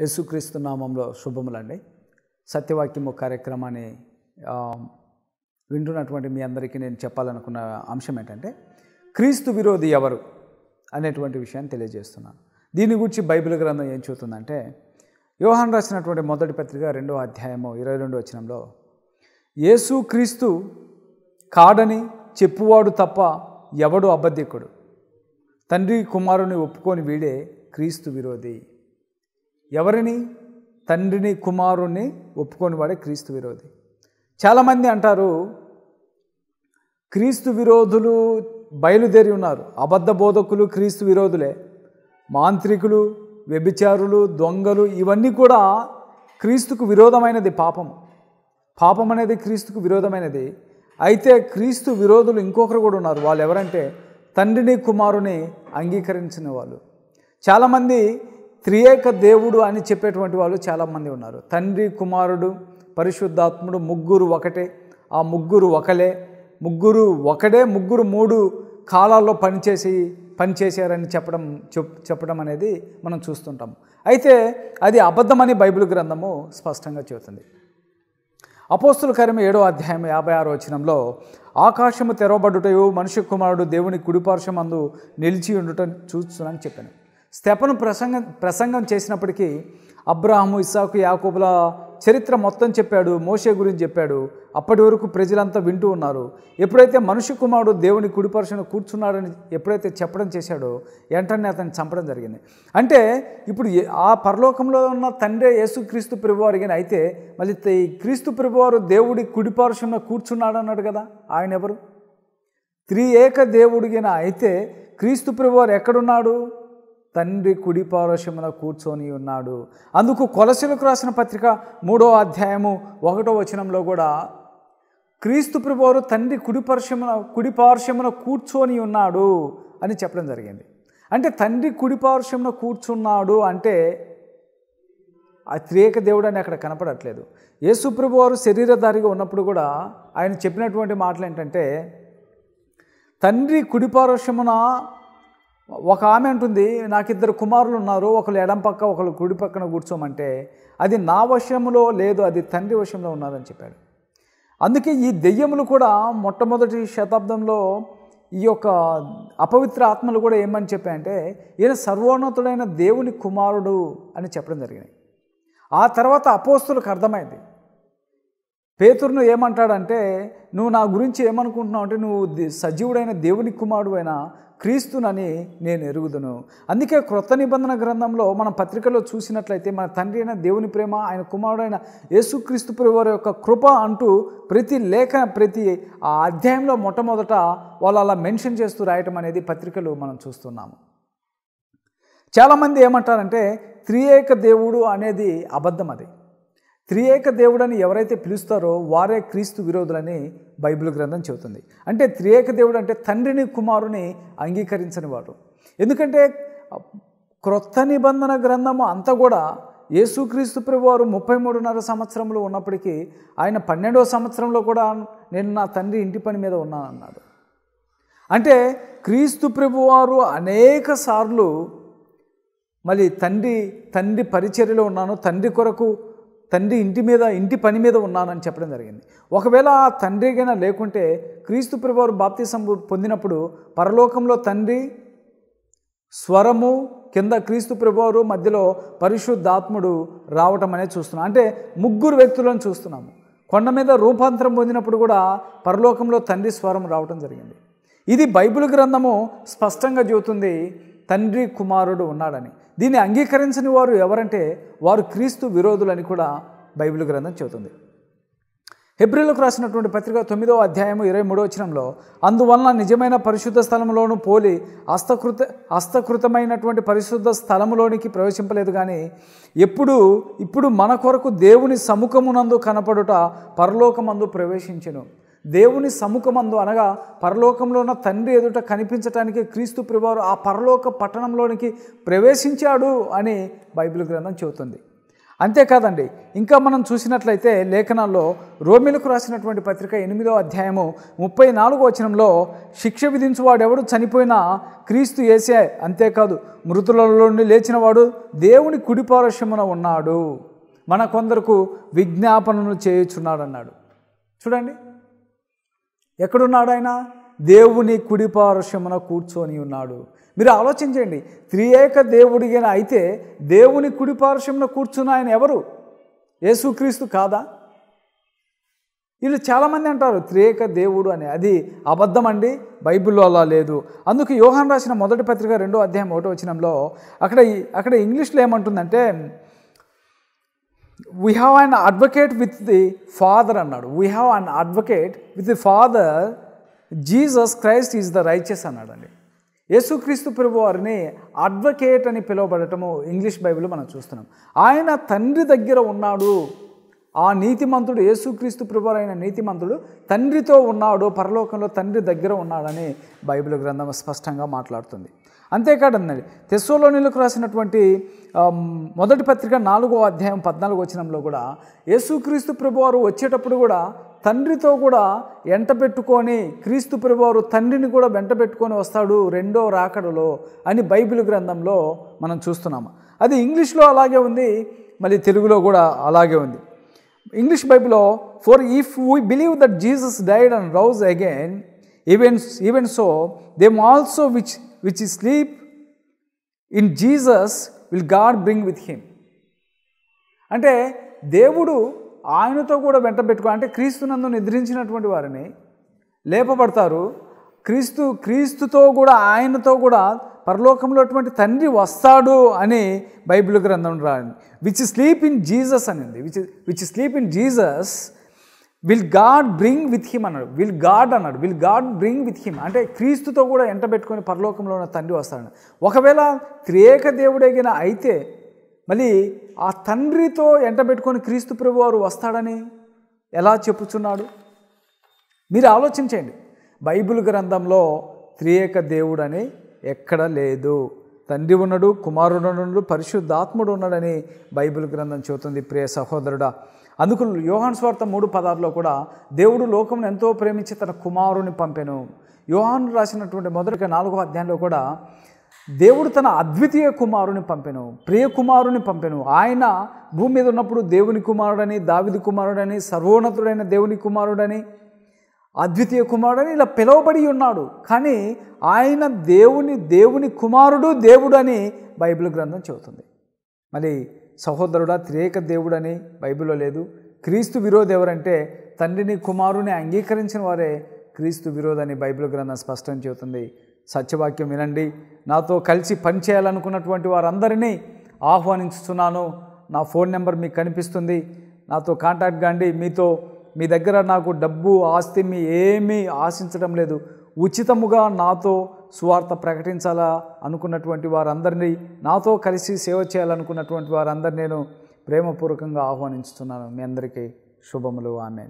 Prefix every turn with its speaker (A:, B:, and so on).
A: యేసుక్రీస్తు నామంలో శుభములండి. సత్యవాక్యము కార్యక్రమాన్ని వింటున్నటువంటి మీ అందరికీ నేను చెప్పాలనుకున్న అంశం ఏంటంటే క్రీస్తు విరోధి ఎవరు అనేటువంటి విషయాన్ని తెలియజేస్తున్నాను. దీని గురించి బైబిల్ గ్రంథం ఏం చెబుతుందంటే యోహాన్ రాసినటువంటి మొదటి పత్రిక రెండో అధ్యాయము ఇరవై రెండు వచనంలో యేసు క్రీస్తు కాడని చెప్పువాడు తప్ప ఎవడు అబద్ధికుడు? తండ్రి కుమారుని ఒప్పుకొని వీడే క్రీస్తు విరోధి. ఎవరిని? తండ్రిని కుమారుణ్ణి ఒప్పుకొని వాడే క్రీస్తు విరోధి. చాలామంది అంటారు క్రీస్తు విరోధులు బయలుదేరి ఉన్నారు. అబద్ధ బోధకులు క్రీస్తు విరోధులే. మాంత్రికులు వ్యభిచారులు దొంగలు ఇవన్నీ కూడా క్రీస్తుకు విరోధమైనది పాపం. పాపం అనేది క్రీస్తుకు విరోధమైనది. అయితే క్రీస్తు విరోధులు ఇంకొకరు కూడా ఉన్నారు. వాళ్ళు ఎవరంటే తండ్రిని కుమారుని అంగీకరించిన వాళ్ళు. చాలామంది త్రియేక దేవుడు అని చెప్పేటువంటి వాళ్ళు చాలామంది ఉన్నారు. తండ్రి కుమారుడు పరిశుద్ధాత్ముడు ముగ్గురు ఒకటే. ఆ ముగ్గురు ఒకలే. ముగ్గురు ఒకడే ముగ్గురు మూడు కాలాల్లో పనిచేసి పనిచేశారని చెప్పడం చెప్ చెప్పడం అనేది మనం చూస్తుంటాం. అయితే అది అబద్ధమని బైబిల్ గ్రంథము స్పష్టంగా చెబుతుంది. అపోస్తుల కార్యం ఏడో అధ్యాయం యాభై ఆరు వచనంలో ఆకాశము తెరవబడుటయు మనుష్య కుమారుడు దేవుని కుడిపార్శ్వమందు నిలిచి ఉండటం చూస్తున్నానని చెప్పాను. స్తెపను ప్రసంగం ప్రసంగం చేసినప్పటికీ అబ్రాహము ఇస్సాకు యాకోబుల చరిత్ర మొత్తం చెప్పాడు మోషే గురించి చెప్పాడు. అప్పటి వరకు ప్రజలంతా వింటూ ఉన్నారు. ఎప్పుడైతే మనుష్య కుమారుడు దేవుని కుడిపరుషను కూర్చున్నాడని ఎప్పుడైతే చెప్పడం చేశాడో వెంటనే అతన్ని చంపడం జరిగింది. అంటే ఇప్పుడు ఆ పరలోకంలో ఉన్న తండ్రి యేసుక్రీస్తు ప్రభువారు కానీ అయితే మళ్ళీ ఈ క్రీస్తు ప్రభువారు దేవుడి కుడిపార్శ్వంలో కూర్చున్నాడు అన్నాడు కదా ఆయన ఎవరు? త్రియేక దేవుడిగిన అయితే క్రీస్తు ప్రభువారు ఎక్కడున్నాడు? తండ్రి కుడి కూర్చొని ఉన్నాడు. అందుకు కొలసలకు రాసిన పత్రిక మూడో అధ్యాయము ఒకటో వచనంలో కూడా క్రీస్తు ప్రభువారు తండ్రి కుడి పార్శ్వమున కుడి పార్శ్వమున కూర్చొని ఉన్నాడు అని చెప్పడం జరిగింది. అంటే తండ్రి కుడి పార్శ్వమున కూర్చున్నాడు అంటే ఆ త్రియేక దేవుడు అని అక్కడ కనపడట్లేదు. యేసుప్రభు వారు శరీరధారిగా ఉన్నప్పుడు కూడా ఆయన చెప్పినటువంటి మాటలు ఏంటంటే తండ్రి కుడిపారోషమున ఒక ఆమె అంటుంది నాకు ఇద్దరు కుమారులు ఉన్నారు ఒకరు ఎడం పక్క ఒకరు కుడి పక్కన కూర్చోమంటే అది నా వశంలో లేదు అది తండ్రి వశంలో ఉన్నదని చెప్పాడు. అందుకే ఈ దెయ్యములు కూడా మొట్టమొదటి శతాబ్దంలో ఈ యొక్క అపవిత్ర ఆత్మలు కూడా ఏమని చెప్పాయంటే ఈయన సర్వోన్నతుడైన దేవుని కుమారుడు అని చెప్పడం జరిగింది ఆ తర్వాత అపోస్తులకు అర్థమైంది. పేతురును ఏమంటాడంటే నువ్వు నా గురించి ఏమనుకుంటున్నావు అంటే నువ్వు సజీవుడైన దేవుని కుమారుడు అయినా క్రీస్తునని నేను ఎరుగుదును. అందుకే క్రొత్త నిబంధన గ్రంథంలో మనం పత్రికలో చూసినట్లయితే మన తండ్రి అయిన దేవుని ప్రేమ ఆయన కుమారుడైన యేసుక్రీస్తు వారి యొక్క కృప అంటూ ప్రతి లేఖ ప్రతి ఆ అధ్యాయంలో మొట్టమొదట వాళ్ళు అలా మెన్షన్ చేస్తూ రాయటం అనేది పత్రికలు మనం చూస్తున్నాము. చాలామంది ఏమంటారంటే త్రియేక దేవుడు అనేది అబద్ధం అది. త్రియేక దేవుడని ఎవరైతే పిలుస్తారో వారే క్రీస్తు విరోధులని బైబిల్ గ్రంథం చెబుతుంది. అంటే త్రియేక దేవుడు అంటే తండ్రిని కుమారుని అంగీకరించని వాడు. ఎందుకంటే క్రొత్త నిబంధన గ్రంథము అంతా కూడా యేసుక్రీస్తు ప్రభువారు ముప్పై మూడున్నర సంవత్సరంలో ఉన్నప్పటికీ ఆయన పన్నెండవ సంవత్సరంలో కూడా నేను నా తండ్రి ఇంటి పని మీద ఉన్నానన్నాడు. అంటే క్రీస్తు ప్రభువారు అనేక సార్లు మళ్ళీ తండ్రి తండ్రి పరిచర్యలో ఉన్నాను తండ్రి కొరకు తండ్రి ఇంటి మీద ఇంటి పని మీద ఉన్నానని చెప్పడం జరిగింది. ఒకవేళ ఆ తండ్రిగైనా లేకుంటే క్రీస్తు ప్రభువారు బాప్తిసం పొందినప్పుడు పరలోకంలో తండ్రి స్వరము కింద క్రీస్తు ప్రభువారు మధ్యలో పరిశుద్ధాత్ముడు రావటం అనేది చూస్తున్నాం. అంటే ముగ్గురు వ్యక్తులను చూస్తున్నాము. కొండ మీద రూపాంతరం పొందినప్పుడు కూడా పరలోకంలో తండ్రి స్వరం రావటం జరిగింది. ఇది బైబిల్ గ్రంథము స్పష్టంగా చెబుతుంది తండ్రి కుమారుడు ఉన్నాడని. దీన్ని అంగీకరించని వారు ఎవరంటే వారు క్రీస్తు విరోధులని కూడా బైబిల్ గ్రంథం చెబుతుంది. హెబ్రిలకు రాసినటువంటి పత్రిక తొమ్మిదో అధ్యాయము ఇరవై మూడో వచనంలో అందువలన నిజమైన పరిశుద్ధ స్థలంలోను పోలి హస్తకృత హస్తకృతమైనటువంటి పరిశుద్ధ స్థలములోనికి ప్రవేశింపలేదు కానీ ఎప్పుడు ఇప్పుడు మన కొరకు దేవుని సముఖమునందు కనపడుట పరలోకమందు ప్రవేశించెను. దేవుని సముఖమందు అనగా పరలోకంలో ఉన్న తండ్రి ఎదుట కనిపించటానికి క్రీస్తు ప్రభువారు ఆ పరలోక పట్టణంలోనికి ప్రవేశించాడు అని బైబిల్ గ్రంథం చెబుతుంది. అంతేకాదండి ఇంకా మనం చూసినట్లయితే లేఖనాల్లో రోమిలకు రాసినటువంటి పత్రిక ఎనిమిదో అధ్యాయము ముప్పై నాలుగో వచనంలో శిక్ష విధించువాడెవడు చనిపోయినా క్రీస్తు ఏసే అంతేకాదు మృతులలో నుండి లేచినవాడు దేవుని కుడిపారశ్యమున ఉన్నాడు. మన కొందరకు విజ్ఞాపనలు చేయుచున్నాడు అన్నాడు చూడండి ఎక్కడున్నాడు ఆయన? దేవుని కుడిపారస్యమున కూర్చొని ఉన్నాడు. మీరు ఆలోచించండి. త్రియేక దేవుడిగా అయితే దేవుని కుడిపారస్యమున కూర్చున్న ఆయన ఎవరు? యేసుక్రీస్తు కాదా? వీళ్ళు చాలామంది అంటారు త్రియేక దేవుడు అని. అది అబద్ధం అండి బైబిల్లో అలా లేదు. అందుకు యోహాన్ రాసిన మొదటి పత్రిక రెండో అధ్యాయం ఒకటో వచనంలో అక్కడ అక్కడ ఇంగ్లీష్లో ఏమంటుందంటే we have an advocate with the father అన్నాడు. We have an advocate with the father Jesus Christ is the righteous అన్నాడండి. యేసుక్రీస్తు ప్రభు వారిని అడ్వకేట్ అని పిలువబడటము ఇంగ్లీష్ బైబిల్ మనం చూస్తున్నాం. ఆయన తండ్రి దగ్గర ఉన్నాడు. ఆ నీతిమంతుడు యేసుక్రీస్తు ప్రభు అయిన నీతిమంతుడు తండ్రితో ఉన్నాడు. పరలోకంలో తండ్రి దగ్గర ఉన్నాడని బైబిల్ గ్రంథం స్పష్టంగా మాట్లాడుతుంది. అంతేకాదండి తెస్సోలోనిలకు రాసినటువంటి మొదటి పత్రిక నాలుగో అధ్యాయం పద్నాలుగు వచనంలో కూడా యేసుక్రీస్తు ప్రభువారు వచ్చేటప్పుడు కూడా తండ్రితో కూడా ఎంట పెట్టుకొని క్రీస్తు ప్రభువారు తండ్రిని కూడా వెంట పెట్టుకొని వస్తాడు రెండో రాకడలో అని బైబిల్ గ్రంథంలో మనం చూస్తున్నాము అది ఇంగ్లీష్లో అలాగే ఉంది మళ్ళీ తెలుగులో కూడా అలాగే ఉంది. ఇంగ్లీష్ బైబిల్లో for if we believe that Jesus died and rose again even even so them also which which is sleep in Jesus will God bring with him అంటే దేవుడు ఆయనతో కూడా వెంట పెట్టుకో అంటే క్రీస్తునందు నిద్రించినటువంటి వారిని లేపబడతారు. క్రీస్తు క్రీస్తుతో కూడా ఆయనతో కూడా పరలోకంలో అటువంటి తండ్రి వస్తాడు అని బైబిల్ గ్రంథం రాయండి. విచ్ స్లీప్ ఇన్ జీసస్ అనింది. Which which sleep in Jesus will God bring with him అన్నాడు. విల్ గాడ్ అన్నాడు. Will God bring with him అంటే క్రీస్తుతో కూడా ఎంట పెట్టుకొని పరలోకంలో ఉన్న తండ్రి వస్తాడు ఒకవేళ త్రియేక దేవుడేగిన అయితే మళ్ళీ ఆ తండ్రితో ఎంట పెట్టుకొని క్రీస్తు ప్రభు వారు వస్తాడని ఎలా చెప్పుచున్నాడు? మీరు ఆలోచించండి. బైబిల్ గ్రంథంలో త్రియేక దేవుడు అని ఎక్కడ లేదు. తండ్రి ఉన్నాడు కుమారుడు ఉన్నాడు పరిశుద్ధాత్ముడు ఉన్నాడని బైబిల్ గ్రంథం చెబుతుంది. ప్రియ సహోదరుడా అందుకు యోహాన్ స్వార్థ మూడు పదార్లో కూడా దేవుడు లోకమును ఎంతో ప్రేమించి తన కుమారుని పంపెను. యోహాన్ రాసినటువంటి మొదటి నాలుగో అధ్యాయంలో కూడా దేవుడు తన అద్వితీయ కుమారుని పంపెను ప్రియ కుమారుని పంపెను. ఆయన భూమి మీద ఉన్నప్పుడు దేవుని కుమారుడని దావిది కుమారుడని సర్వోన్నతుడైన దేవుని కుమారుడని అద్వితీయ కుమారుడని ఇలా పిలువబడి ఉన్నాడు. కానీ ఆయన దేవుని దేవుని కుమారుడు దేవుడు అని బైబిల్ గ్రంథం చెబుతుంది. మరి సహోదరుడా త్రియేక దేవుడని బైబిల్లో లేదు. క్రీస్తు విరోధి ఎవరంటే తండ్రిని కుమారుని అంగీకరించిన వారే క్రీస్తు విరోధని బైబిల్ గ్రంథం స్పష్టం చెబుతుంది. సత్యవాక్యం వినండి. నాతో కలిసి పనిచేయాలనుకున్నటువంటి వారందరినీ ఆహ్వానించుతున్నాను నా ఫోన్ నెంబర్ మీకు కనిపిస్తుంది. నాతో కాంటాక్ట్ కాండి. మీతో మీ దగ్గర నాకు డబ్బు ఆస్తి మీ ఏమీ ఆశించడం లేదు. ఉచితముగా నాతో సువార్త ప్రకటించాలా అనుకున్నటువంటి వారందరినీ నాతో కలిసి సేవ చేయాలనుకున్నటువంటి వారందరినీ నేను ప్రేమపూర్వకంగా ఆహ్వానించుతున్నాను. మీ అందరికీ శుభములు. ఆమె